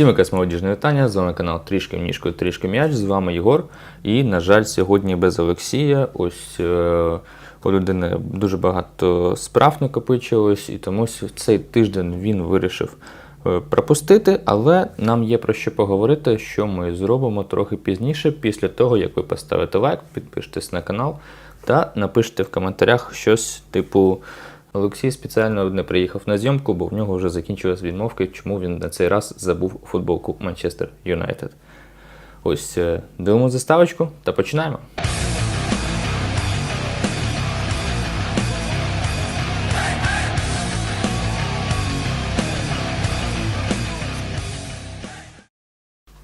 Всім якась молодіжне вітання, з вами канал Трішки ніжку, трішки м'яч, з вами Єгор. І, на жаль, сьогодні без Олексія. Ось е, у людини дуже багато справ накопичилось, і тому цей тиждень він вирішив е, пропустити, але нам є про що поговорити, що ми зробимо трохи пізніше, після того, як ви поставите лайк, підпишетесь на канал та напишете в коментарях щось типу. Олексій спеціально не приїхав на зйомку, бо в нього вже закінчились відмовки, чому він на цей раз забув футболку Манчестер Юнайтед. Ось е, дивимо заставочку та починаємо.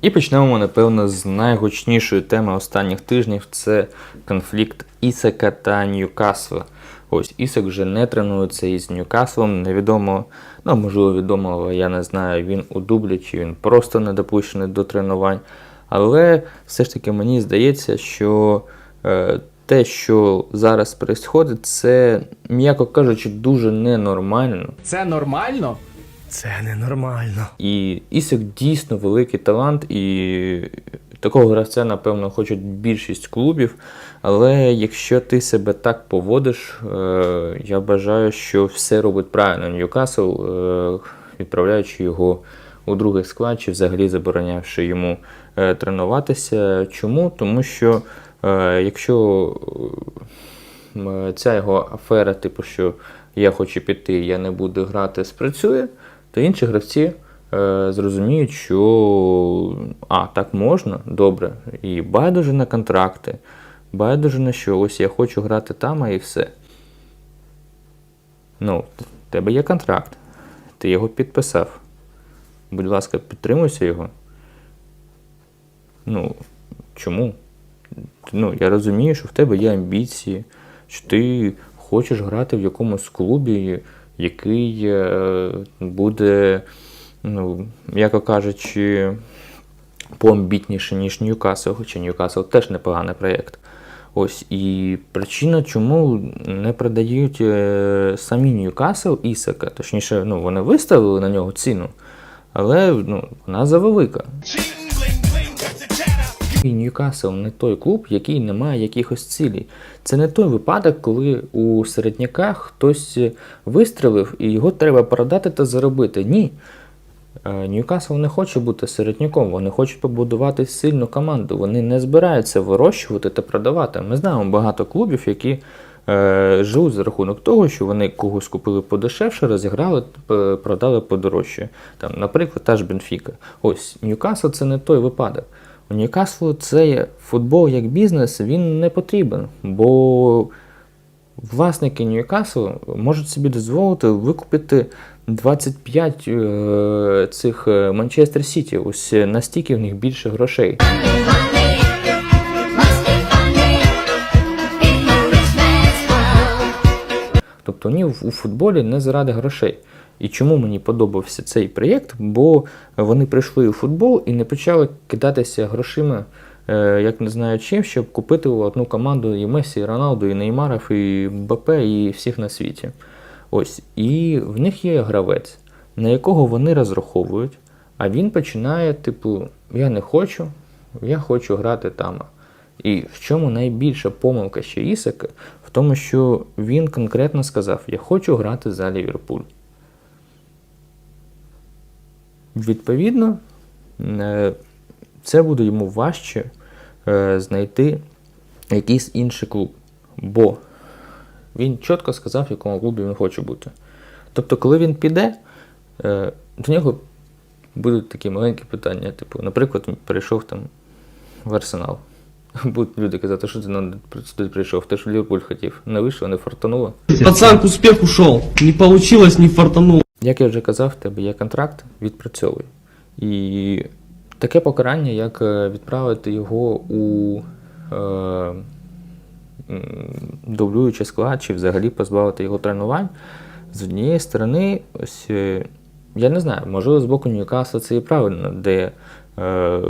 І почнемо, напевно, з найгучнішої теми останніх тижнів це конфлікт Ісака та Ньюкасла. Ось Ісак вже не тренується із Ньюкаслом. Невідомо, ну можливо, відомо, але я не знаю, він у дублі чи він просто не допущений до тренувань. Але все ж таки мені здається, що е, те, що зараз відбувається, це, м'яко кажучи, дуже ненормально. Це нормально? Це ненормально. І Ісак дійсно великий талант, і такого гравця, напевно, хочуть більшість клубів. Але якщо ти себе так поводиш, е, я бажаю, що все робить правильно Ньюкасл, е, відправляючи його у другий склад, чи взагалі заборонявши йому е, тренуватися. Чому? Тому що якщо ця його афера, типу, що я хочу піти, я не буду грати, спрацює, то інші гравці зрозуміють, що а, так можна, добре. І байдуже на контракти, байдуже на що, ось я хочу грати там, а і все. Ну, в тебе є контракт, ти його підписав. Будь ласка, підтримуйся його. Ну, чому? Ну, я розумію, що в тебе є амбіції, що ти хочеш грати в якомусь клубі, який е, буде, ну, м'яко кажучи, поамбітніше, ніж Ньюкасл, хоча Ньюкасл теж непоганий проєкт. Ось і причина, чому не продають е, самі Ньюкасл Ісака. Точніше, ну, вони виставили на нього ціну, але ну, вона завелика. І Ньюкасл не той клуб, який не має якихось цілей. Це не той випадок, коли у середняках хтось вистрелив і його треба продати та заробити. Ні. Е, Ньюкасл не хоче бути середняком, вони хочуть побудувати сильну команду. Вони не збираються вирощувати та продавати. Ми знаємо багато клубів, які е, живуть за рахунок того, що вони когось купили подешевше, розіграли, продали подорожче. Там, наприклад, та ж Бенфіка. Ось Ньюкасл це не той випадок. У Ньюкаслу цей футбол як бізнес він не потрібен, бо власники Ньюкаслу можуть собі дозволити викупити 25 е, цих е, Манчестер Сіті. Ось е, настільки в них більше грошей. Тобто вони у футболі не заради грошей. І чому мені подобався цей проєкт? Бо вони прийшли у футбол і не почали кидатися грошима, як не знаю чим, щоб купити одну команду і Месі, і Роналду, і Неймаров, і БП, і всіх на світі. Ось. І в них є гравець, на якого вони розраховують, а він починає, типу, я не хочу, я хочу грати там. І в чому найбільша помилка ще Ісака? В тому, що він конкретно сказав: Я хочу грати за Ліверпуль. Відповідно, е, це буде йому важче е, знайти якийсь інший клуб. Бо він чітко сказав, в якому клубі він хоче бути. Тобто, коли він піде, е, до нього будуть такі маленькі питання. Типу, наприклад, він перейшов там в Арсенал. Будуть люди казати, що ти сюди прийшов, ти ж в Ліверпуль хотів. Не вийшло, не фартануло. Пацан к успеху шел. Не получилось, не фартанул. Як я вже казав, в тебе є контракт, відпрацьовуй. І таке покарання, як е, відправити його у е, м, дублюючий склад, чи взагалі позбавити його тренувань, з однієї сторони, ось е, я не знаю, можливо, з боку Ньюкасла це і правильно, де е,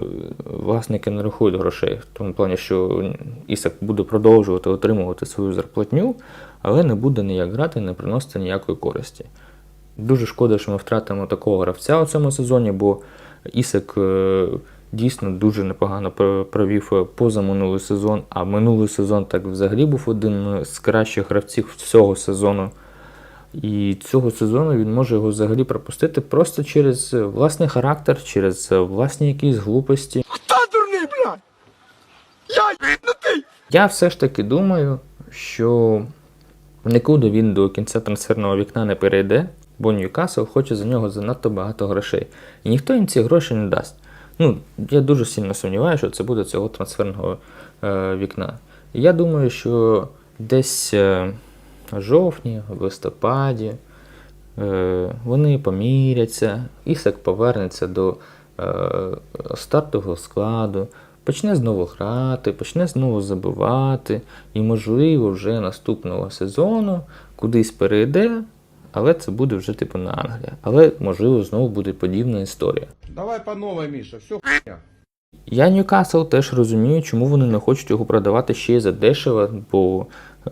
власники не рахують грошей, в тому плані, що Ісак буде продовжувати отримувати свою зарплатню, але не буде ніяк грати, не приносити ніякої користі. Дуже шкода, що ми втратимо такого гравця у цьому сезоні, бо Ісак е, дійсно дуже непогано провів е, позаминулий сезон, а минулий сезон так взагалі був один з кращих гравців всього сезону. І цього сезону він може його взагалі пропустити просто через е, власний характер, через е, власні якісь глупості. Хто дурний, блядь? Я їбнутий! Я все ж таки думаю, що нікуди він до кінця трансферного вікна не перейде, бо Ньюкасл хоче за нього занадто багато грошей. І ніхто їм ці гроші не дасть. Ну, я дуже сильно сумніваюся, що це буде цього трансферного е, вікна. Я думаю, що десь е, в жовтні, в листопаді е, вони поміряться, Ісак повернеться до е, стартового складу, почне знову грати, почне знову забивати, і, можливо, вже наступного сезону кудись перейде, але це буде вже типу на Англія. Але, можливо, знову буде подібна історія. Давай по новой, Миша, все хуйня. Я Ньюкасл теж розумію, чому вони не хочуть його продавати ще й за дешево, бо е,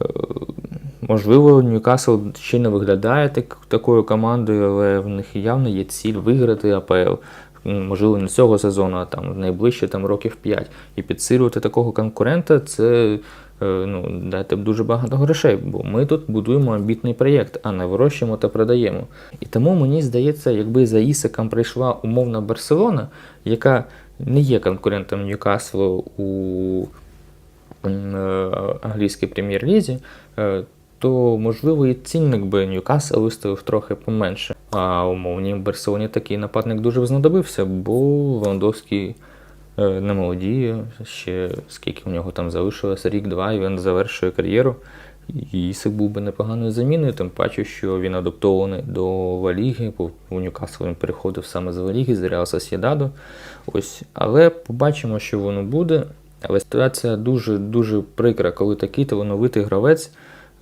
можливо Ньюкасл ще не виглядає так, такою командою, але в них явно є ціль виграти АПЛ. Можливо, не цього сезону, а там найближче там, років 5. І підсилювати такого конкурента це ну, дайте б дуже багато грошей, бо ми тут будуємо амбітний проєкт, а не вирощуємо та продаємо. І тому мені здається, якби за Ісаком прийшла умовна Барселона, яка не є конкурентом Ньюкаслу у е, англійській прем'єр-лізі, е, то можливо і цінник би Ньюкасл виставив трохи поменше. А умовній Барселоні такий нападник дуже б знадобився, бо е, не молодіє, ще скільки в нього там залишилося, рік-два, і він завершує кар'єру. І Ісик був би непоганою заміною, тим паче, що він адаптований до Валіги, бо у Ньюкасл він переходив саме з Валіги, з Реал Сосєдаду. Ось. Але побачимо, що воно буде. Але ситуація дуже дуже прикра, коли такий талановитий гравець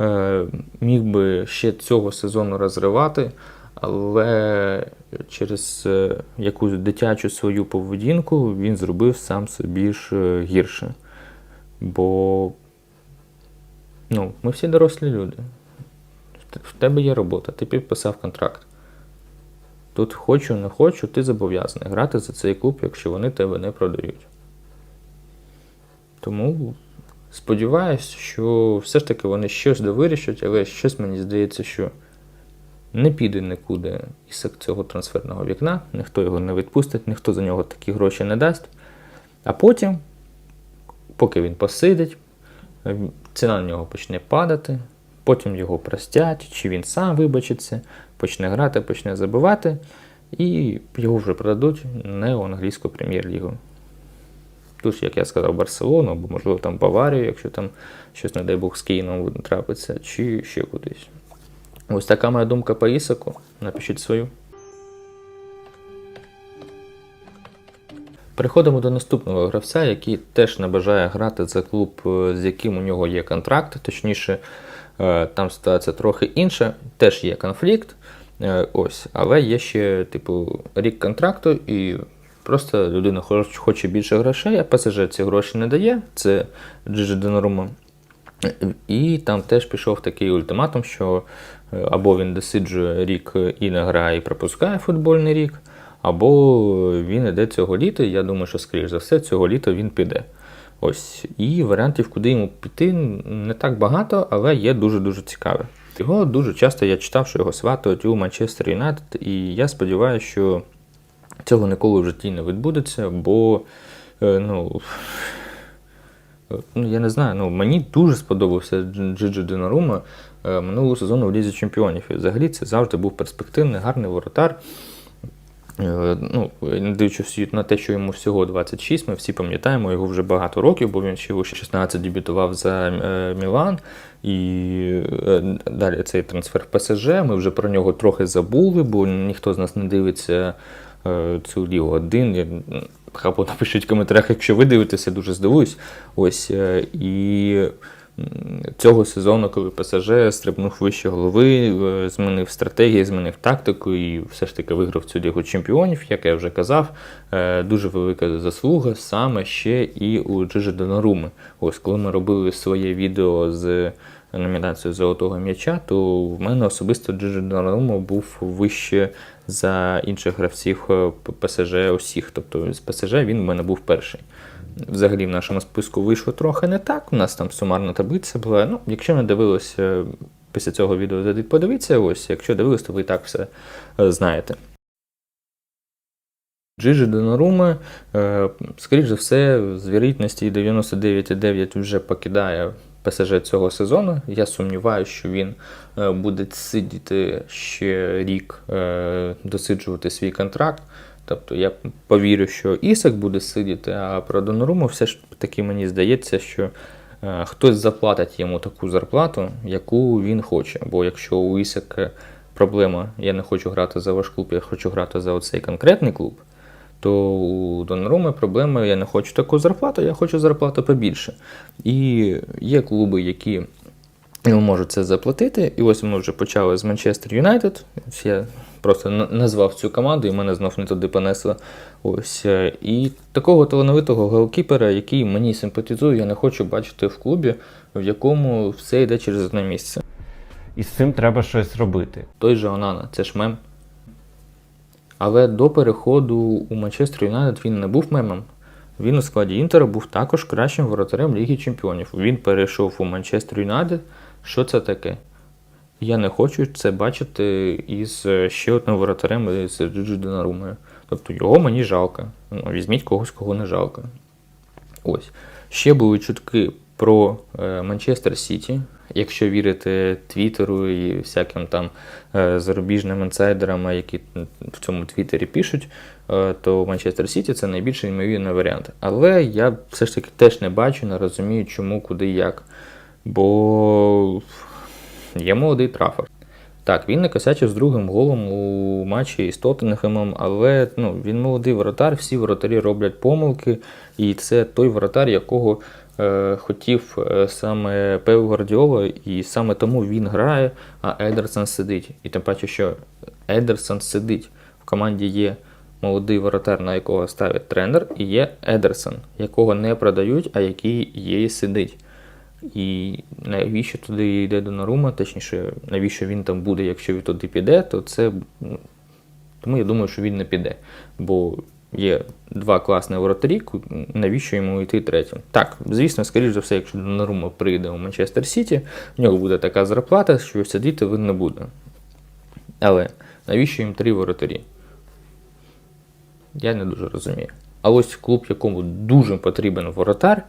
е, міг би ще цього сезону розривати, але через е, якусь дитячу свою поведінку він зробив сам собі ж е, гірше. Бо ну, ми всі дорослі люди. В тебе є робота, ти підписав контракт. Тут хочу, не хочу, ти зобов'язаний грати за цей клуб, якщо вони тебе не продають. Тому сподіваюсь, що все ж таки вони щось довирішать, але щось мені здається, що не піде нікуди із цього трансферного вікна, ніхто його не відпустить, ніхто за нього такі гроші не дасть. А потім, поки він посидить, ціна на нього почне падати, потім його простять, чи він сам вибачиться, почне грати, почне забивати, і його вже продадуть не у англійську прем'єр-лігу. Тож, як я сказав, Барселону, або, можливо, там Баварію, якщо там щось, не дай Бог, з Києвом трапиться, чи ще кудись. Ось така моя думка по Ісаку. Напишіть свою. Переходимо до наступного гравця, який теж не бажає грати за клуб, е, з яким у нього є контракт. Точніше, е, там ситуація трохи інша, теж є конфлікт. е, Ось, але є ще, типу, рік контракту, і просто людина хоче більше грошей, а ПСЖ ці гроші не дає. Це Джиджи Донорума. І там теж пішов такий ультиматум, що е, або він досиджує рік і не грає, і пропускає футбольний рік, або він іде цього літа. Я думаю, що, скоріш за все, цього літа він піде. Ось. І варіантів, куди йому піти, не так багато, але є дуже-дуже цікаві. Його дуже часто я читав, що його сватають у Манчестер Юнайтед, і я сподіваюся, що цього ніколи в житті не відбудеться, бо е, ну, ну я не знаю, ну мені дуже сподобався Джиджи Динарума е, минулого сезону в Лізі Чемпіонів. І взагалі це завжди був перспективний, гарний воротар. Е, ну, Не дивлячись на те, що йому всього 26, ми всі пам'ятаємо його вже багато років, бо він ще у 16 дебютував за е, Мілан. І далі цей трансфер в ПСЖ. Ми вже про нього трохи забули, бо ніхто з нас не дивиться цю лігу 1 Хапо напишіть в коментарях, якщо ви дивитеся, дуже здивуюсь. Ось е, і. Цього сезону, коли ПСЖ стрибнув вище голови, е, змінив стратегію, змінив тактику і все ж таки виграв цю лігу чемпіонів, як я вже казав. Е, дуже велика заслуга саме ще і у Джижі Доноруми. Ось коли ми робили своє відео з номінацією Золотого м'яча, то в мене особисто Джижі Донорума був вище за інших гравців е, ПСЖ усіх. Тобто з ПСЖ він в мене був перший. Взагалі в нашому списку вийшло трохи не так. У нас там сумарна таблиця була. Ну, якщо не дивилися після цього відео, подивіться. Ось, якщо дивились, то ви так все е, знаєте. Джиджи Донарума, е, скоріш за все, з вірогідності 99,9 вже покидає ПСЖ цього сезону. Я сумніваюся, що він е, буде сидіти ще рік, е, досиджувати свій контракт. Тобто я повірю, що Ісак буде сидіти, а про Доноруму все ж таки мені здається, що е, хтось заплатить йому таку зарплату, яку він хоче. Бо якщо у Ісака проблема, я не хочу грати за ваш клуб, я хочу грати за оцей конкретний клуб, то у Доноруми проблема, я не хочу таку зарплату, я хочу зарплату побільше. І є клуби, які йому можуть це заплатити. І ось ми вже почали з Манчестер Юнайтед. Я просто назвав цю команду, і мене знов не туди понесло. Ось. е, І такого талановитого голкіпера, який мені симпатизує, я не хочу бачити в клубі, в якому все йде через одне місце. І з цим треба щось робити. Той же Онана, це ж мем. Але до переходу у Манчестер Юнайтед він не був мемом. Він у складі Інтера був також кращим воротарем Ліги Чемпіонів. Він перейшов у Манчестер Юнайтед. Що це таке? Я не хочу це бачити із е, ще одним воротарем з Джиджи Донарумою. Тобто його мені жалко. Ну, візьміть когось, кого не жалко. Ось. Ще були чутки про е, Манчестер Сіті. Якщо вірити Твіттеру і всяким там е, зарубіжним інсайдерам, які в цьому Твіттері пишуть, е, то Манчестер Сіті це найбільш ймовірний варіант. Але я все ж таки теж не бачу, не розумію, чому, куди, як. Бо є молодий трафер. Так, він не косячив з другим голом у матчі із Тоттенхемом, але ну, він молодий воротар, всі воротарі роблять помилки, і це той воротар, якого хотів е, саме Пеп Гвардіола, і саме тому він грає, а Едерсон сидить. І тим паче, що Едерсон сидить. В команді є молодий воротар, на якого ставить тренер, і є Едерсон, якого не продають, а який є і сидить. І навіщо туди йде Донарума, точніше, навіщо він там буде, якщо він туди піде, то це. ну, Тому я думаю, що він не піде. Бо є два класні воротарі, навіщо йому йти третім? Так, звісно, скоріш за все, якщо Донарума прийде у Манчестер Сіті, в нього буде така зарплата, що сидіти він не буде. Але навіщо їм три воротарі? Я не дуже розумію. А ось клуб, якому дуже потрібен воротар,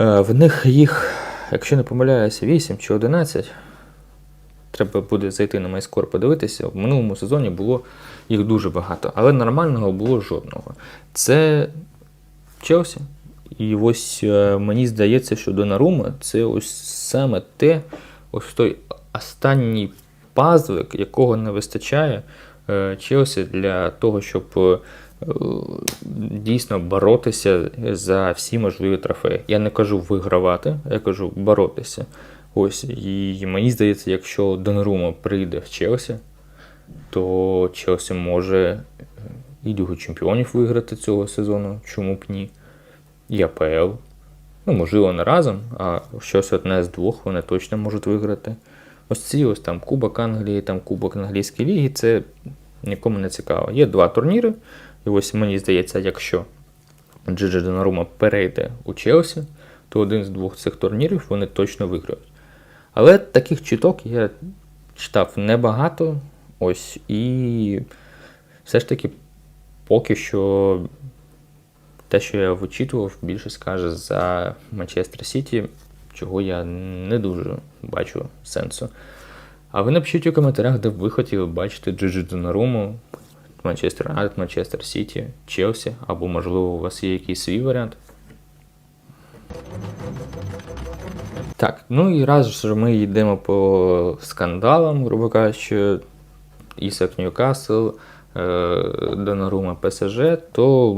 Е, В них їх, якщо не помиляюся, 8 чи 11. Треба буде зайти на MyScore подивитися. В минулому сезоні було їх дуже багато, але нормального було жодного. Це Челсі. І ось е, мені здається, що Донарума це ось саме те, ось той останній пазлик, якого не вистачає е, Челсі для того, щоб е, дійсно боротися за всі можливі трофеї. Я не кажу вигравати, я кажу боротися. Ось, і мені здається, якщо Донарума прийде в Челсі, то Челсі може е, і Лігу Чемпіонів виграти цього сезону, чому б ні, і АПЛ. Ну, можливо, не разом, а щось одне з двох вони точно можуть виграти. Ось ці ось там Кубок Англії, там Кубок Англійської ліги, це нікому не цікаво. Є два турніри, і ось мені здається, якщо Джиджи Донарума перейде у Челсі, то один з двох цих турнірів вони точно виграють. Але таких чіток я читав небагато. Ось, і все ж таки, поки що те, що я вичитував, більше скаже за Манчестер Сіті, чого я не дуже бачу сенсу. А ви напишіть у коментарях, де б ви хотіли бачити Джиджи Донаруму, Манчестер Юнайтед, Манчестер Сіті, Челсі, або, можливо, у вас є якийсь свій варіант. Так, ну і раз ж ми йдемо по скандалам, грубо кажучи, Ісак Ньюкасл, е, Донарума ПСЖ, то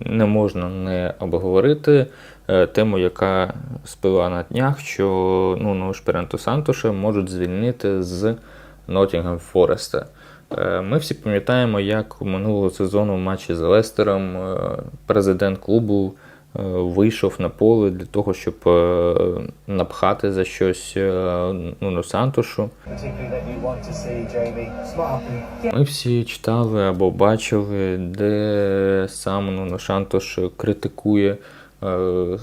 не можна не обговорити е, тему, яка спила на днях, що ну, ну, Шперенту Сантуша можуть звільнити з Ноттінгем Фореста. Е, Ми всі пам'ятаємо, як минулого сезону в матчі з Лестером президент клубу вийшов на поле для того, щоб е, напхати за щось е, up and Ми всі читали або бачили, де сам Нуно Сантош критикує е,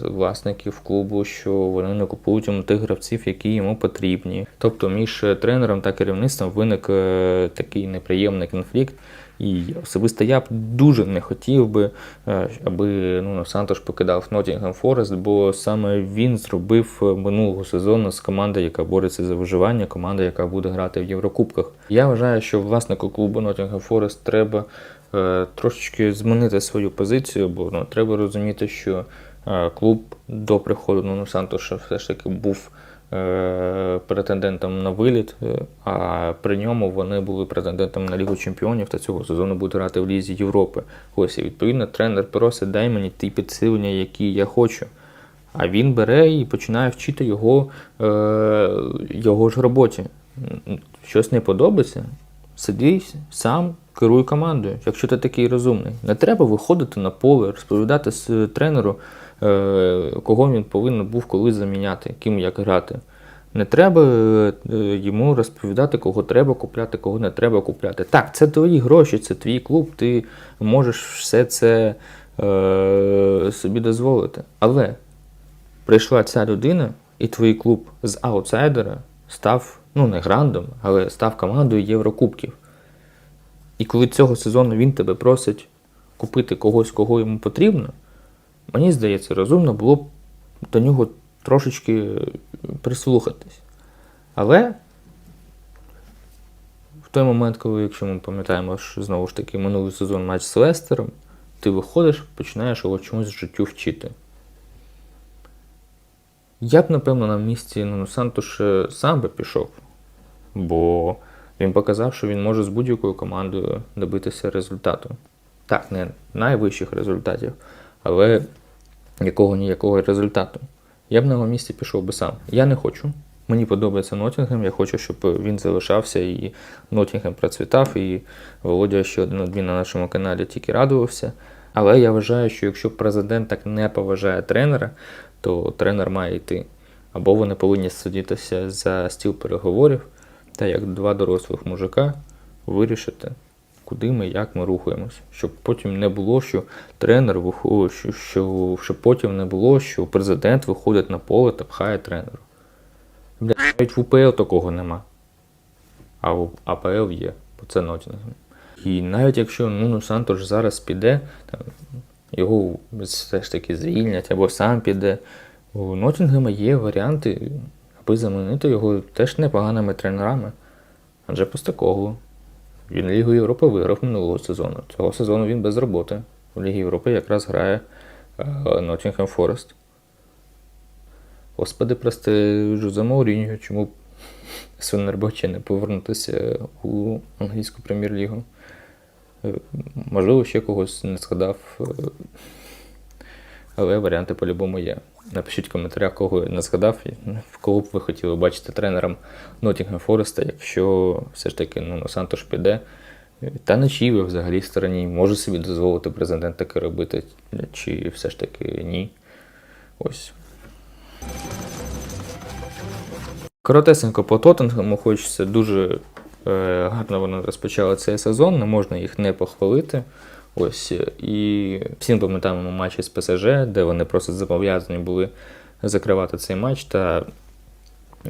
власників клубу, що вони не купують йому тих гравців, які йому потрібні. Тобто між тренером та керівництвом виник е, такий неприємний конфлікт. І особисто я б дуже не хотів би, е, аби ну, Сантош покидав Ноттінгем Форест, бо саме він зробив е, минулого сезону з командою, яка бореться за виживання, команда, яка буде грати в Єврокубках. Я вважаю, що власнику клубу Ноттінгем Форест треба е, трошечки змінити свою позицію, бо ну, треба розуміти, що клуб до приходу Нуно Сантоша все ж таки був претендентом на виліт, е, а при ньому вони були претендентом на Лігу Чемпіонів та цього сезону будуть грати в Лізі Європи. Ось і відповідно тренер просить, дай мені ті підсилення, які я хочу. А він бере і починає вчити його, е, його ж роботі. Щось не подобається, сиди сам, керуй командою, якщо ти такий розумний. Не треба виходити на поле, розповідати с- тренеру, е, кого він повинен був коли заміняти, ким як грати. Не треба е, йому розповідати, кого треба купляти, кого не треба купляти. Так, це твої гроші, це твій клуб, ти можеш все це е, собі дозволити. Але прийшла ця людина, і твій клуб з аутсайдера став, ну не грандом, але став командою Єврокубків. І коли цього сезону він тебе просить купити когось, кого йому потрібно, мені здається, розумно було б до нього трошечки прислухатись. Але в той момент, коли, якщо ми пам'ятаємо, що знову ж таки минулий сезон матч з Лестером, ти виходиш, починаєш його чомусь в життю вчити. Я б, напевно, на місці Нуно Сантош е, сам би пішов, бо він показав, що він може з будь-якою командою добитися результату. Так, не найвищих результатів, але якого ніякого результату. Я б на його місці пішов би сам. Я не хочу. Мені подобається Нотінгем, я хочу, щоб він залишався і Нотінгем процвітав, і Володя ще один адмін на нашому каналі тільки радувався. Але я вважаю, що якщо президент так не поважає тренера, то тренер має йти. Або вони повинні сидітися за стіл переговорів та як два дорослих мужика вирішити, куди ми, як ми рухаємось. Щоб потім не було, що тренер виходить, що, що, щоб потім не було, що президент виходить на поле та пхає тренеру. Бля, навіть в УПЛ такого нема. А в АПЛ є, бо це Нотінгем. І навіть якщо Нуно Сантош зараз піде, там, його все ж таки звільнять або сам піде. У Нотінгема є варіанти, аби замінити його теж непоганими тренерами. Адже Постакоглу. Він Лігу Європи виграв минулого сезону. Цього сезону він без роботи. У Лігі Європи якраз грає Нотінгем Форест. Господи, прости, Жозе Мауріньо, чому б Свинербоче не повернутися у англійську прем'єр-лігу? Е, Можливо, ще когось не згадав, е, але варіанти по-любому є. Напишіть в коментарях, кого я не згадав, в кого б ви хотіли бачити тренером Ноттінгем Фореста, якщо все ж таки ну, Сантош піде. Та на чиїй ви взагалі стороні може собі дозволити президент таке робити, чи все ж таки ні. Ось. Коротесенько по Тоттенгему хочеться дуже е, гарно вони розпочали цей сезон, не можна їх не похвалити. Ось е, і всім пам'ятаємо матчі з ПСЖ, де вони просто зобов'язані були закривати цей матч та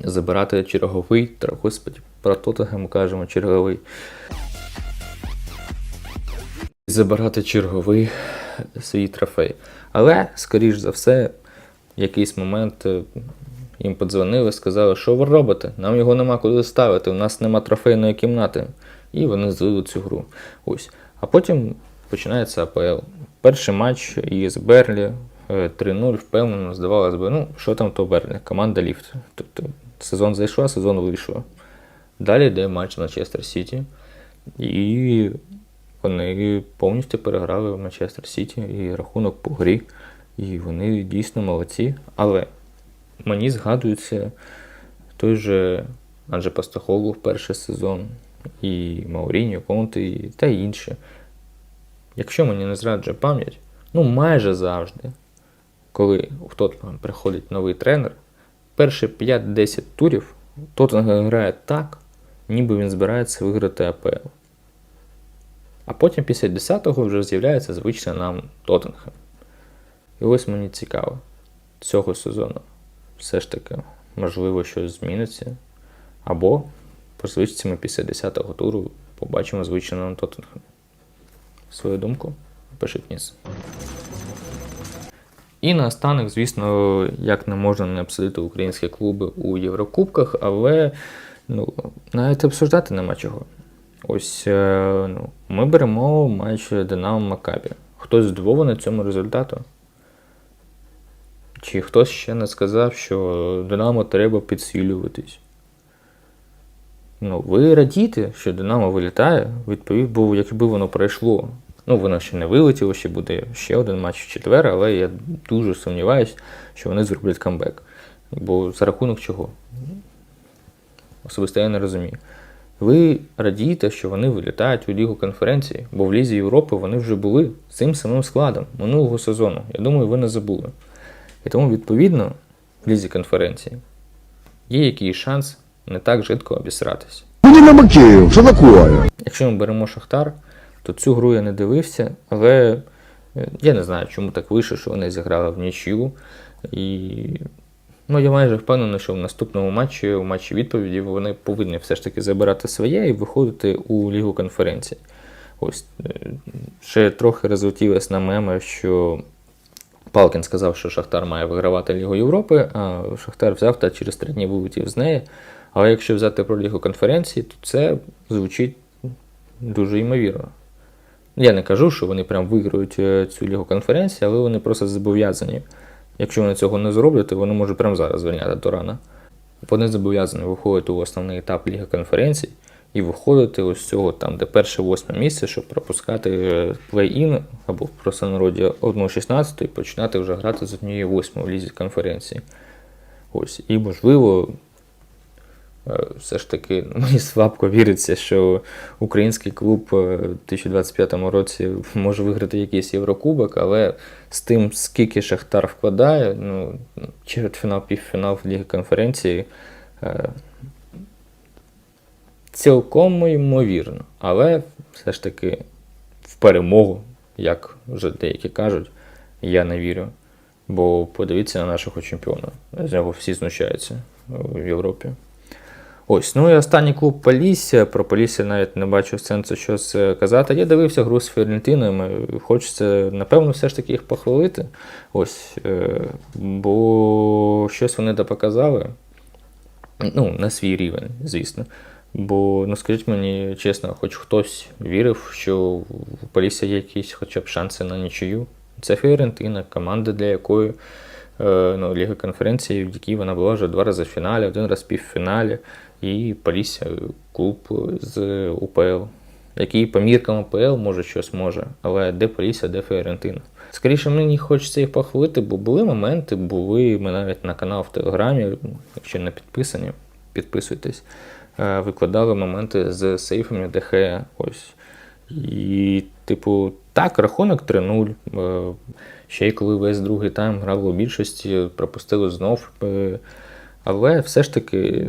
забирати черговий, та, господі, про Тоттенгем кажемо черговий. Забирати черговий свій трофей. Але, скоріш за все, в якийсь момент е, їм подзвонили, сказали, що ви робите? Нам його нема куди ставити, у нас нема трофейної кімнати. І вони злили цю гру. Ось. А потім починається АПЛ. Перший матч із Берлі е, 3-0, впевнено, здавалось би, ну, що там то Берлі, команда ліфт. Тобто сезон зайшов, сезон вийшов. Далі йде матч Манчестер Сіті. І вони повністю переграли в Манчестер Сіті і рахунок по грі. І вони дійсно молодці. Але мені згадується той же Анже Пастахоглу в перший сезон, і Мауріньо, Конте, і та інші. Якщо мені не зраджує пам'ять, ну майже завжди коли в Тоттенхем приходить новий тренер, перші 5-10 турів Тоттенхем грає так, ніби він збирається виграти АПЛ. А потім після 10-го вже з'являється звичний нам Тоттенхем. І ось мені цікаво, цього сезону все ж таки, можливо, щось зміниться. Або по звичці ми після 10-го туру побачимо звичайно Тоттенхем. Свою думку пишіть вниз. І наостанок, звісно, як не можна не обсудити українські клуби у Єврокубках, але ну, навіть обсуждати нема чого. Ось е, ну, ми беремо матч Динамо Макабі. Хтось здивований цьому результату? Чи хтось ще не сказав, що Динамо треба підсилюватись? Ну, ви радієте, що Динамо вилітає, відповідь, бо якби воно пройшло. Ну, воно ще не вилетіло, ще буде ще один матч в четвер, але я дуже сумніваюся, що вони зроблять камбек. Бо за рахунок чого? Особисто я не розумію. Ви радієте, що вони вилітають у Лігу конференції, бо в Лізі Європи вони вже були з цим самим складом минулого сезону. Я думаю, ви не забули. І тому, відповідно, в Лізі конференції є якийсь шанс не так жидко обісратись. Не Макеев, что такое? Якщо ми беремо Шахтар, то цю гру я не дивився, але е, я не знаю, чому так вийшло, що вони зіграли в нічю. І ну, я майже впевнений, що в наступному матчі, у матчі відповіді, вони повинні все ж таки забирати своє і виходити у Лігу конференції. Ось е, ще трохи розлетілось на меми, що Палкін сказав, що Шахтар має вигравати Лігу Європи, а Шахтар взяв та через три дні вилетів з неї. Але якщо взяти про Лігу конференції, то це звучить дуже ймовірно. Я не кажу, що вони прям виграють е, цю лігу конференції, але вони просто зобов'язані. Якщо вони цього не зроблять, то вони можуть прямо зараз звільняти Турана. Вони зобов'язані виходити у основний етап Ліги конференцій і виходити ось з цього там, де перше восьме місце, щоб пропускати е, плей-ін або в простонароді 1-16 і починати вже грати з однією восьмою в лізі конференції. Ось. І можливо, все ж таки мені слабко віриться, що український клуб е, в 2025 році може виграти якийсь Єврокубок, але з тим, скільки Шахтар вкладає, ну, чвертьфінал, півфінал в Лігі конференції, е, цілком ймовірно. Але все ж таки в перемогу, як вже деякі кажуть, я не вірю. Бо подивіться на нашого чемпіона. З нього всі знущаються в Європі. Ось, ну і останній клуб Полісся. Про Полісся навіть не бачу сенсу щось е, казати. Я дивився гру з Фіорентиною. Хочеться, напевно, все ж таки їх похвалити. Ось, е, бо щось вони допоказали. Ну, на свій рівень, звісно. Бо, ну скажіть мені чесно, хоч хтось вірив, що в Полісся є якісь хоча б шанси на нічию. Це Фіорентина, команда, для якої е, ну, Ліга конференції, в якій вона була вже два рази в фіналі, один раз в півфіналі. І Полісся клуб з УПЛ, який по міркам УПЛ може щось може, але де Полісся, де Фіорентина. Скоріше, мені хочеться їх похвалити, бо були моменти, були ми навіть на канал в Телеграмі, якщо не підписані, підписуйтесь. е, Викладали моменти з сейфами ДХ. Ось. І, типу, так, рахунок 3-0. Е, Ще й коли весь другий тайм грали у більшості, пропустили знов. Е, Але все ж таки,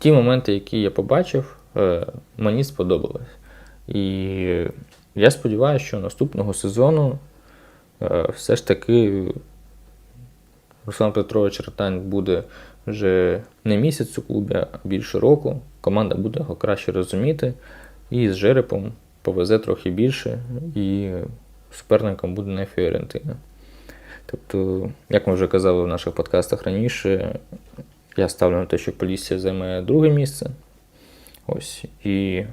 ті моменти, які я побачив, е, мені сподобалось. І я сподіваюся, що наступного сезону е, все ж таки Руслан Петрович Ротань буде вже не місяць у клубі, а більше року. Команда буде його краще розуміти. І з Жерепом повезе трохи більше, і суперником буде не Фіорентина. Тобто, як ми вже казали в наших подкастах раніше, я ставлю на те, що Полісся займе друге місце. Ось. І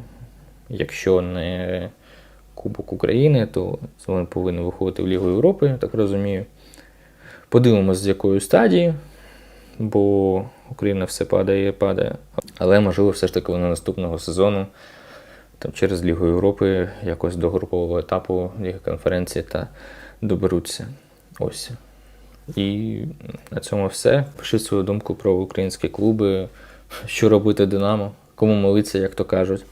якщо не Кубок України, то вони повинні виходити в Лігу Європи, так розумію. Подивимось, з якої стадії, бо Україна все падає і падає. Але можливо, все ж таки вони наступного сезону там, через Лігу Європи якось до групового етапу Ліги конференції та доберуться. Ось. І на цьому все. Пишіть свою думку про українські клуби, що робити Динамо, кому молитися, як то кажуть.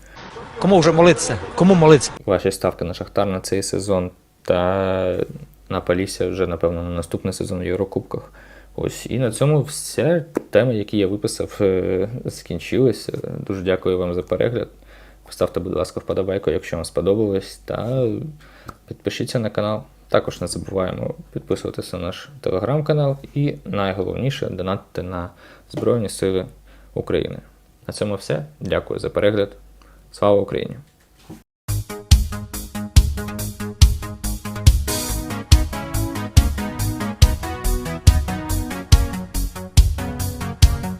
Кому вже молитися? Кому молитися? Ваші ставки на Шахтар на цей сезон та на Полісся вже, напевно, на наступний сезон в Єврокубках. Ось і на цьому вся теми, які я виписав, е, скінчились. Е, Дуже дякую вам за перегляд. Поставте, будь ласка, вподобайку, якщо вам сподобалось, та підпишіться на канал. Також не забуваємо підписуватися на наш телеграм-канал і найголовніше донатити на Збройні Сили України. На цьому все. Дякую за перегляд. Слава Україні!